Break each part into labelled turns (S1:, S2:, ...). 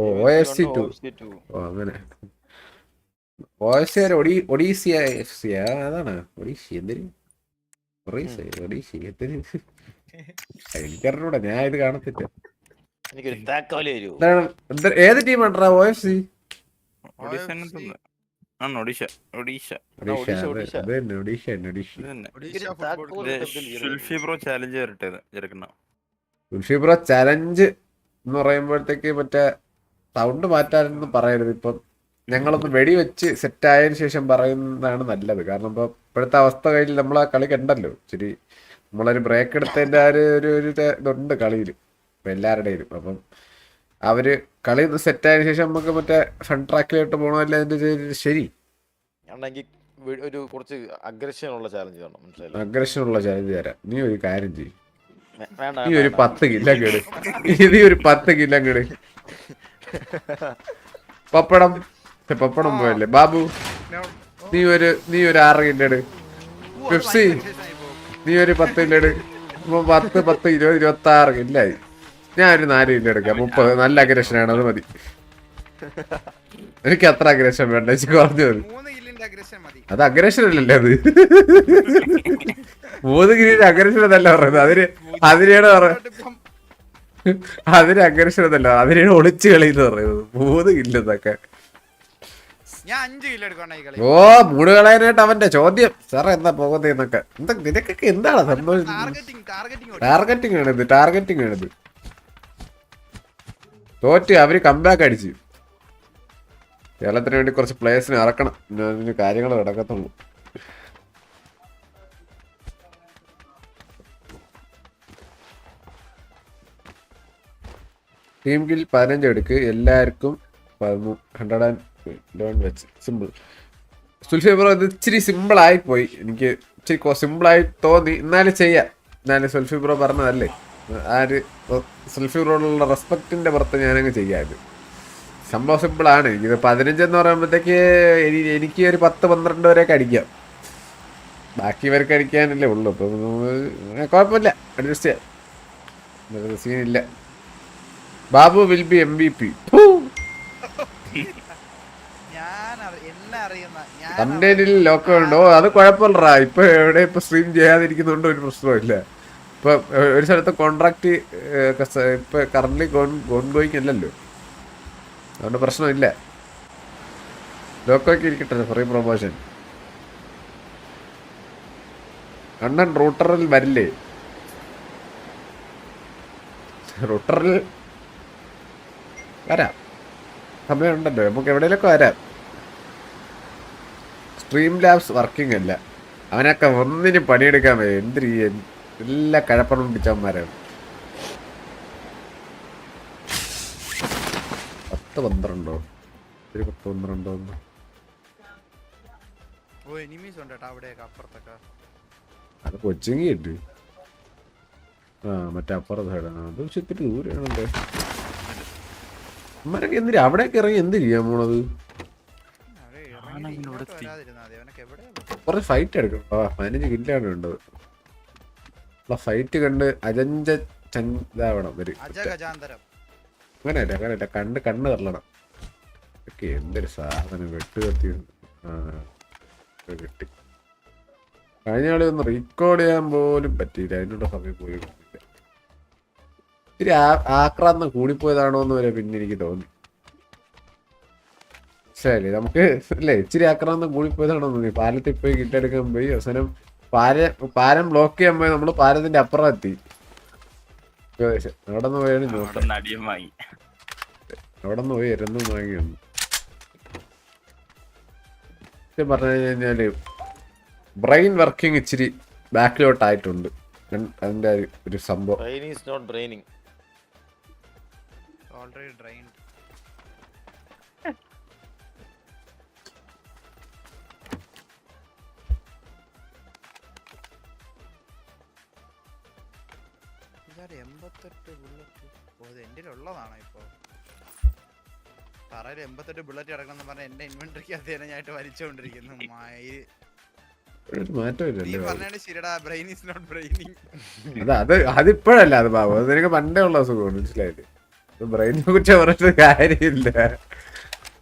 S1: ഓ O F C ടു ഓ അങ്ങനെ ഒ എഫ് സി ഒഡി ഒഡീസിയ എഫ് സി അതാണ് ഒഡീഷി എന്തിന് ഒറീസ ഒഡീഷി എന്തിന് എനിക്കറിഞ്ഞൂടാ ഞാൻ ഇത് കാണത്തില്ല ഏത് ടീമാണ് O F C
S2: Odisha Odisha challenge
S1: എന്ന് പറയുമ്പോഴത്തേക്ക് മറ്റേ സൗണ്ട് മാറ്റാനൊന്നും പറയരുത്. ഇപ്പം ഞങ്ങളൊന്ന് വെടിവെച്ച് സെറ്റായതിനു ശേഷം പറയുന്നതാണ് നല്ലത്. കാരണം ഇപ്പൊ ഇപ്പോഴത്തെ അവസ്ഥ കഴിഞ്ഞ് നമ്മൾ ആ കളി കണ്ടല്ലോ. ഇച്ചിരി നമ്മളൊരു ബ്രേക്ക് എടുത്തതിന്റെ ആ ഒരു ഒരു ഒരു ഇതുണ്ട് കളിയിൽ ഇപ്പൊ എല്ലാവരുടെയും അപ്പം അവർ കളി സെറ്റായതിനു ശേഷം നമുക്ക് മറ്റേ ഫ്രണ്ട് ട്രാക്കിലോട്ട് പോകണമല്ല അതിന്റെ ശരി.
S3: ഒരു കുറച്ച് അഗ്രഷൻ ഉള്ള ചാലഞ്ച് വേണം അഗ്രഷൻ
S1: ഉള്ള ചലഞ്ച് തരാം. നീ ഒരു കാര്യം ചെയ്യും. നീ ഒരു. പത്ത് കിലോ കേട് നീ ഒരു പത്ത് കിലോ കേട് പപ്പടം. പപ്പടം പോയല്ലേ. ബാബു നീ ഒരു നീ ഒരു ആറ് കിലോ പെപ്സി നീ ഒരു പത്ത് ഇപ്പൊ പത്ത് പത്ത് ഇരുപത് ഇരുപത്തി ആറ് കില്ലായി ഞാൻ ഒരു നാല് കിലോ എടുക്കാം. മുപ്പത്. നല്ല അഗ്രഷനാണ് അത് മതി. എനിക്ക് അത്ര അഗ്രഷൻ വേണ്ട എനിക്ക് കുറഞ്ഞു മതി. അത് അഗ്രഷൻ അല്ലല്ലേ അത്. മൂന്ന് കിരീടെ അഗ്രഷൻ എന്നല്ല പറയുന്നത്. അതിന് അതിനെയാണ് പറയുന്നത് അതിന് അഗ്രഷൻ എന്നല്ല അതിനാണ് ഒളിച്ചു കളി എന്ന് പറയുന്നത്. മൂന്ന് കില്ലെന്നൊക്കെ ഓ മൂട് കളയാനായിട്ട് അവന്റെ ചോദ്യം. സാറേ എന്താ പോകുന്നതെന്നൊക്കെ എന്താ നിനക്കൊക്കെ എന്താണ് സന്തോഷം
S4: ടാർഗറ്റിംഗ്
S1: ആണിത് ടാർഗറ്റിംഗ് ആണിത്. തോറ്റ് അവർ കംബാക്ക് അടിച്ചു. കേരളത്തിന് വേണ്ടി കുറച്ച് പ്ലേയേഴ്സിനെ ഇറക്കണം. കാര്യങ്ങൾ നടക്കത്തുള്ളൂ. ടീം കിൽ പതിനഞ്ച് എടുക്ക് എല്ലാവർക്കും ഹൺഡ്രഡ് ആൻഡ് ലെവൻ വെച്ച് സിമ്പിൾ സുൽഫി ബ്രോ ഇത് ഇച്ചിരി സിമ്പിൾ ആയി പോയി. എനിക്ക് ഇച്ചിരി സിമ്പിൾ ആയി തോന്നി. എന്നാലും ചെയ്യാം. എന്നാലും സുൽഫി ബ്രോ പറഞ്ഞതല്ലേ? ആ ഒരു സുൽഫി ബ്രോയിലുള്ള റെസ്പെക്റ്റിന്റെ പുറത്ത് ഞാനങ്ങ് ചെയ്യാമത് സംഭവം സിമ്പിളാണ് ഇത് പതിനഞ്ച് എന്ന് പറയുമ്പോഴത്തേക്ക് എനി- എനിക്ക് ഒരു പത്ത് പന്ത്രണ്ട് വരെയൊക്കെ അടിക്കാം. ബാക്കി ഇവർക്ക് അടിക്കാനല്ലേ ഉള്ളൂ. അപ്പം കുഴപ്പമില്ല. അഡ്ജസ്റ്റ് ചെയ്യാം. സീനില്ല Babu will B M B P. തണ്ടേലിൽ ലോക്കം ഉണ്ടോ? അത് കുഴപ്പമില്ലടാ. ഇപ്പൊ എവിടെ ഇപ്പൊ സ്ട്രീം ചെയ്യാതിരിക്കുന്നുണ്ട് ഒരു പ്രശ്നമില്ല ഇപ്പൊ ഒരു സ്ഥലത്ത് കോൺട്രാക്ട് ഇപ്പൊ കറന്റ് ഗോയിങ് അല്ലല്ലോ അതുകൊണ്ട് പ്രശ്നമില്ല. ലോക്കോക്ക് ഇരിക്കട്ടെ ഫ്രീ പ്രൊമോഷൻ കണ്ണൻ റൂട്ടറിൽ വരില്ലേ? റൂട്ടറിൽ വരാം. സമയമുണ്ടല്ലോ നമുക്ക് എവിടെയൊക്കെ വരാം. സ്ട്രീം ലാബ്സ് വർക്കിംഗ് അല്ല. അവനൊക്കെ ഒന്നിനും പണിയെടുക്കാൻ വരും എന്തിരി എല്ലാ കഴപ്പണം പിടിച്ചവന്മാരാണ് പത്ത് പന്ത്രണ്ടോ? ഒരു പത്ത് പന്ത്രണ്ടോ? ഒന്ന്
S4: ഓ എനിമീസ് ഉണ്ട് കേട്ടോ അവിടെയൊക്കെ അപ്പുറത്തൊക്കെ.
S1: അത് കൊച്ചിങ്ങി ഉണ്ട് ആ മറ്റേ അപ്പുറത്തെ സൈഡാണ് അത് പക്ഷെ ഇത്തിരി ദൂരെയാണല്ലേ. അമ്മരൊക്കെ എന്തിരി അവിടെയൊക്കെ ഇറങ്ങി എന്ത് ചെയ്യാൻ പോണത്?
S4: കൊറേ
S1: കുറച്ച് ഫൈറ്റ് എടുക്കണ്ടോ ആ പതിനഞ്ച് കില്ലാണ് വേണ്ടത് ഫൈറ്റ് കണ്ട് അജഞ്ച ചന്താവണം ഒരു അങ്ങനെയല്ല അങ്ങനെയല്ല. കണ്ട് കണ്ണ് തള്ളണം. ഒക്കെ എന്തൊരു സാധനം. വെട്ട് കത്തി. കിട്ടി കഴിഞ്ഞ കളി ഒന്ന് റീകോർഡ് ചെയ്യാൻ പോലും പറ്റിയില്ല. അതിനുള്ള സമയം കിട്ടിയില്ല ഇത്തിരി ആക്രാന്തം കൂടിപ്പോയതാണോ എന്ന് വരെ പിന്നെ എനിക്ക് തോന്നി. ശരി നമുക്ക് അല്ലേ? ഇച്ചിരി ആക്രാന്തം കൂടിപ്പോയതാണോ എന്ന് തോന്നി. പാലത്തിൽ പോയി കിട്ടെടുക്കാൻ പോയി. അവസാനം പാര പാരം ബ്ലോക്ക് ചെയ്യാൻ പോയി. നമ്മൾ പാലത്തിന്റെ അപ്പുറം എത്തി അവിടെ നിന്ന് പോയാണ്
S2: അവിടെ നിന്ന്
S1: പോയി? എരന്നും വാങ്ങി വന്നു. സത്യം പറഞ്ഞു കഴിഞ്ഞാൽ ബ്രെയിൻ വർക്കിംഗ് ഇച്ചിരി ബാക്കിലോട്ടായിട്ടുണ്ട് അതിന്റെ ഒരു സംഭവം.
S3: Brain
S4: drained. ഇതാര് എൺപത്തെട്ട് ബുള്ളറ്റ് ഓ ഇത് എന്റെ ഉള്ളതാണോ ഇപ്പോൾ പറയിൽ എൺപത്തെട്ട് ബുള്ളറ്റ് കിടക്കണം പറഞ്ഞ എന്റെ ഇൻവെന്ററിക്ക് അതേനെ ഞാനായിട്ട് വലിച്ചുകൊണ്ടിരിക്കുന്നു. മയിൽ
S1: ഒരു
S4: നീ
S1: മാറ്റമില്ലല്ലോ
S4: പറഞ്ഞാണ് ശരിടാ ബ്രെയിൻ ഈസ് നോട്ട് ബ്രെയിനിങ്
S1: അത് അത് അതിപ്പോഴല്ല അത് ബാബു. അത് നിനക്ക് പണ്ടേ ഉള്ള അസുഖമാണ് മനസ്സിലായില്ലേ? ബ്രെയിനെ കുറിച്ച് പറഞ്ഞിട്ട് കാര്യമില്ല.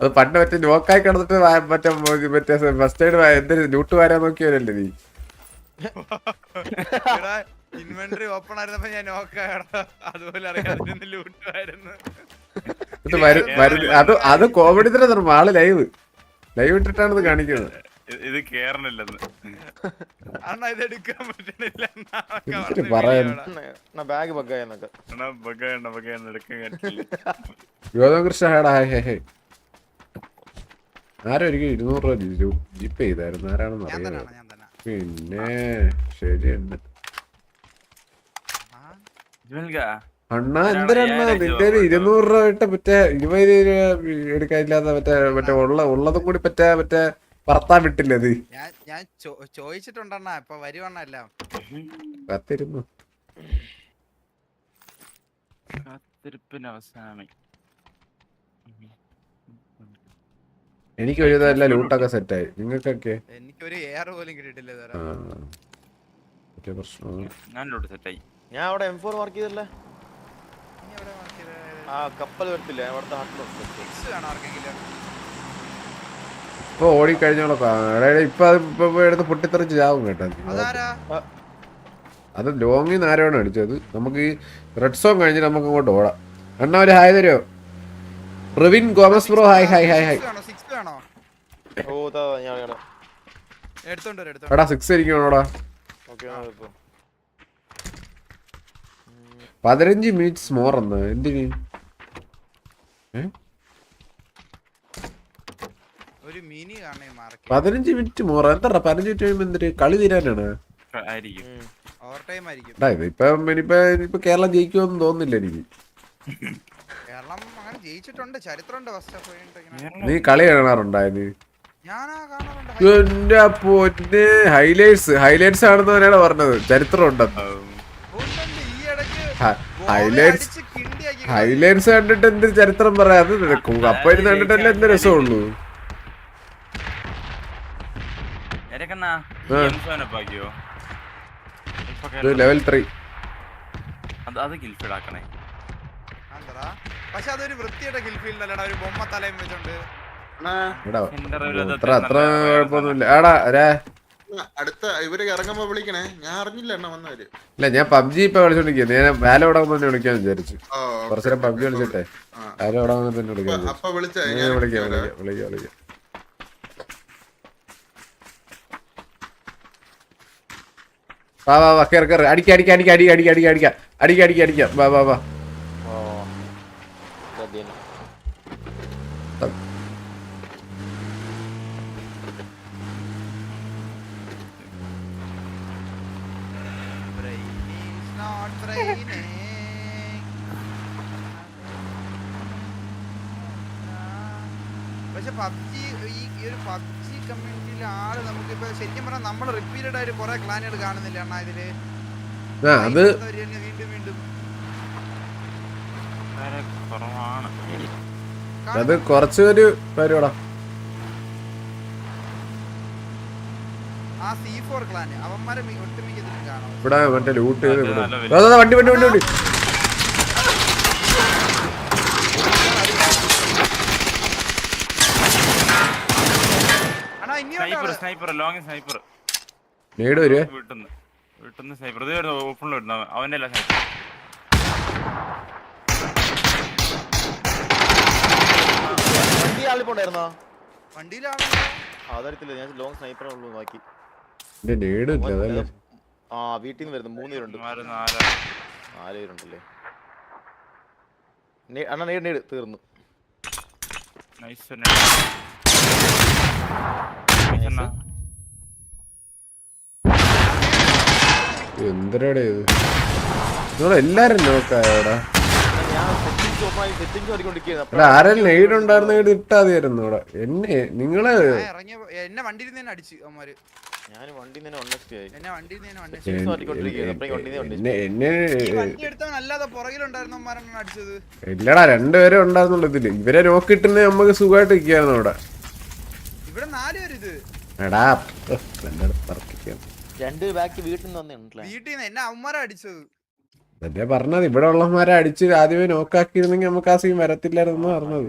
S1: അത് പണ്ട് മറ്റേ നോക്കായി കിടന്നിട്ട് മറ്റേ മറ്റേ ഫസ്റ്റ് എയ്ഡ് എന്തൊരു ലൂട്ട് വരാൻ നോക്കിയവരല്ലേ നീ?
S4: ഇൻവെന്ററി ഓപ്പൺ ആയിരുന്നപ്പോ ഞാൻ അതുപോലെ അറിയാതെ
S1: വരു- അത് അത് കോമഡി തന്നെ ആൾ ലൈവ് ലൈവ് ഇട്ടിട്ടാണ് ഇത് കാണിക്കുന്നത്.
S2: ഇത് കേറണില്ലെന്ന്
S4: അണ്ണാ ഇത് എടുക്കാൻ പറ്റണില്ല.
S3: ബാഗ് ബഗ്ഗായെന്നൊക്കെ
S2: എടുക്കാൻ
S1: ഹേടാ ഹേ ഹേ ഹേ. ആരും എനിക്ക് ഇരുന്നൂറ് രൂപ ജിപ്പ് ജിപേ ചെയ്തായിരുന്നു. ആരാണെന്ന്
S4: അറിയാം ഞാൻ തന്നെ.
S1: പിന്നെ ശരിയുണ്ട് അണ്ണാ.
S2: എന്തരണ്ണാ
S1: നിന്റെ ഇരുന്നൂറ് രൂപ ഇട്ട് മറ്റേ ഇരുപത് രൂപ എടുക്കാനില്ലാത്ത മറ്റേ മറ്റേ ഉള്ള ഉള്ളതും കൂടി പറ്റാ മറ്റേ പറത്താൻ വിട്ടില്ലത്.
S4: ഞാൻ ഞാൻ ചോ- ചോദിച്ചിട്ടുണ്ടണ്ണാ ഇപ്പൊ വരുവണ്ണ എല്ലാം
S1: കത്തിരുന്നു.
S2: കാത്തിരിപ്പിന് അവസാനമായി
S1: എനിക്ക് ലൂട്ടൊക്കെ സെറ്റായി. നിങ്ങൾക്കൊക്കെ?
S4: എനിക്കൊരു എയർ പോലും കിട്ടിയിട്ടില്ല
S1: പ്രശ്നം.
S2: ഞാനിലോട്ട് സെറ്റായി.
S3: ഞാൻ അവിടെ എം ഫോർ ചെയ്തല്ലേ? ആ കപ്പൽ വരത്തില്ലേ? അവിടുത്തെ
S4: ആർക്കെങ്കിലും.
S1: ഇപ്പൊ ഓടിക്കഴിഞ്ഞോളൊക്കെ ഇപ്പൊ അത് ഇപ്പൊ എടുത്ത് പൊട്ടിത്തെറിച്ച് ചാവും കേട്ടോ.
S4: അതാരാ?
S1: അത് ലോങ്ങിൽ നിന്ന് ആരോണ് അടിച്ചത്. നമുക്ക് ഈ റെഡ് സോങ് കഴിഞ്ഞിട്ട് നമുക്ക് ഇങ്ങോട്ട് ഓടാം. അണ്ണ ഒരു ഹായ് തരുമോ Rivin Gomes bro hi hi hi hi. എടാ സിക്സ് ഇരിക്കണോടാ.
S3: ഓക്കെ ഇപ്പൊ
S1: പതിനഞ്ച് മിനിറ്റ്സ് മോർ എന്ന്. എന്തിന്? ഏ? പതിനഞ്ച് മിനിറ്റ് മോറ എന്താ പതിനഞ്ച് മിനിറ്റ് കഴിയുമ്പോ എന്തിട്ട് കളി തീരാനാണ്. ഇപ്പൊ ഇനിയിപ്പൊ ഇനിയിപ്പൊ കേരളം ജയിക്കുമെന്ന് തോന്നുന്നില്ല എനിക്ക്.
S4: കേരളം അങ്ങനെ ജയിച്ചിട്ടുണ്ട്. ചരിത്രമുണ്ട് ഫസ്റ്റ് ഹാഫ് കഴിഞ്ഞിട്ട്
S1: നീ കളി കാണാറുണ്ടായത് എന്റെ പൊന്നെ ഹൈലൈറ്റ്സ് ഹൈലൈറ്റ്സ് ആണെന്ന് തന്നെയാണ് പറഞ്ഞത്. ചരിത്രം ഉണ്ടെന്ന്
S4: ഹൈലൈറ്റ്സ്
S1: ഹൈലൈറ്റ്സ് കണ്ടിട്ട് എന്ത് ചരിത്രം പറയാ? അത് കപ്പ ഇരുന്ന് കണ്ടിട്ടല്ലേ എന്ത് രസമുള്ളൂ
S2: എരക്കണ്ണാ
S1: ആ.
S2: ആക്കിയോ ഇപ്പൊ
S1: ഇത്
S2: കേരളം-
S1: ലെവൽ ത്രീ.
S2: അത് അത് ഗിൽഫിഡ് ആക്കണേ.
S4: പക്ഷെ അതൊരു വൃത്തിയുടെ ഗിൽഫീൽഡ് അല്ലടാ. ഒരു ബൊമ്മ തലയും വെച്ചോണ്ട്.
S5: അടുത്ത ഇവർ ഇറങ്ങുമ്പോ വിളിക്കണേ. ഞാൻ അറിഞ്ഞില്ല എണ്ണ വന്നവര്.
S1: ഇല്ല ഞാൻ പബ്ജി ഇപ്പൊ കളിച്ചോണ്ടിരിക്കുന്നത് ഞാൻ വാല ഇവിടെ വന്നു വിളിക്കാൻ വിചാരിച്ചു. കുറച്ചു നേരം പബ്ജി
S5: വിളിച്ചിട്ടെ.
S1: വാല ഇവിടെ വന്ന് വിളിക്കാം വിളിക്കാം വിളിക്കാം. വാ വാ വാ കയറി കയറി അടിക്ക അടിക്ക അടിക്ക അടി അടിക്ക അടിക്ക അടിക്ക. അടിക്ക അടിക്ക അടിക്ക. വാ വാ വാ.
S4: പക്ഷെ പബ്ജി ഈ ഒരു പബ്ജി കമ്മ്യൂണിറ്റിയിലെ ആൾ നമുക്കിപ്പോ ശരിക്കും പറഞ്ഞാൽ നമ്മൾ റിപ്പീറ്റഡ് ആയിട്ട് കുറെ ക്ലാനുകൾ കാണുന്നില്ല അണ്ണാ ഇതിൽ?
S1: ആ അത്
S4: വീണ്ടും വീണ്ടും?
S1: അത് കുറച്ചൊരു
S4: മി-
S1: ഇവിടെ മറ്റേ ലൂട്ട് വണ്ടി വണ്ടി വണ്ടി വണ്ടി
S4: അണ്ണാ
S2: സ്നൈപ്പർ സ്നൈപ്പർ ലോങ് സ്നൈപ്പർ.
S1: നേട് വരുവേ
S2: വീട്ടിന്ന് വീട്ടിന്ന് സ്നൈപ്പർ. ഇത് ഓപ്പണിൽ വരുന്നു. അവന്റെ അല്ല സ്നൈപ്പർ
S3: വണ്ടി ആളിപ്പോണ്ടായിരുന്നോ?
S4: വണ്ടിയിലാണ്?
S3: അതറിയത്തില്ല ഞാൻ ലോങ് സ്നൈപ്പർ ഉള്ളൂ നോക്കി.
S1: എന്റെ നേട് ഇല്ല അതല്ലേ?
S3: ആ വീട്ടിൽ നിന്ന് വരുന്നു മൂന്ന് പേരുണ്ട്.
S2: നാല്.
S3: പേരുണ്ടല്ലേ? നേ- അണ്ണാ നേട് നേട് തീർന്നു.
S2: നൈസ്
S1: എന്തരടെ ഇത്? എല്ലാരും നോക്കായോടാ
S3: സെറ്റിംഗ്സ് ഓടിക്കൊണ്ടിരിക്കുകയാണ്
S1: ഇവിടെ. ഉണ്ടായിരുന്ന എന്നെ
S4: നിങ്ങൾ എന്നെ അടിച്ച് അവന്മാര്.
S3: വണ്ടി
S1: ഇല്ലടാ രണ്ടുപേരെ ഉണ്ടായിരുന്നുള്ളൂ ഇതിൽ. ഇവരെ നോക്കിട്ടുണ്ടെങ്കിൽ നമുക്ക് സുഖമായിട്ട് ഇരിക്കുന്നു ഇവിടെ
S4: ഇവിടെ നാല് പേര് ഇത്
S1: എടാ
S3: രണ്ട് ബാക്ക് വീട്ടിൽ നിന്ന് വന്നിട്ടുണ്ടല്ലേ?
S4: വീട്ടിൽ നിന്ന് എന്നെ അവന്മാരാ അടിച്ചത്.
S1: അതേ പറഞ്ഞത്? ഇവിടെ ഉള്ളമാരെ അടിച്ച് ആദ്യമേ നോക്കാക്കിയിരുന്നെങ്കിൽ നമുക്ക് ആ സീൻ വരത്തില്ലായിരുന്നു പറഞ്ഞത്.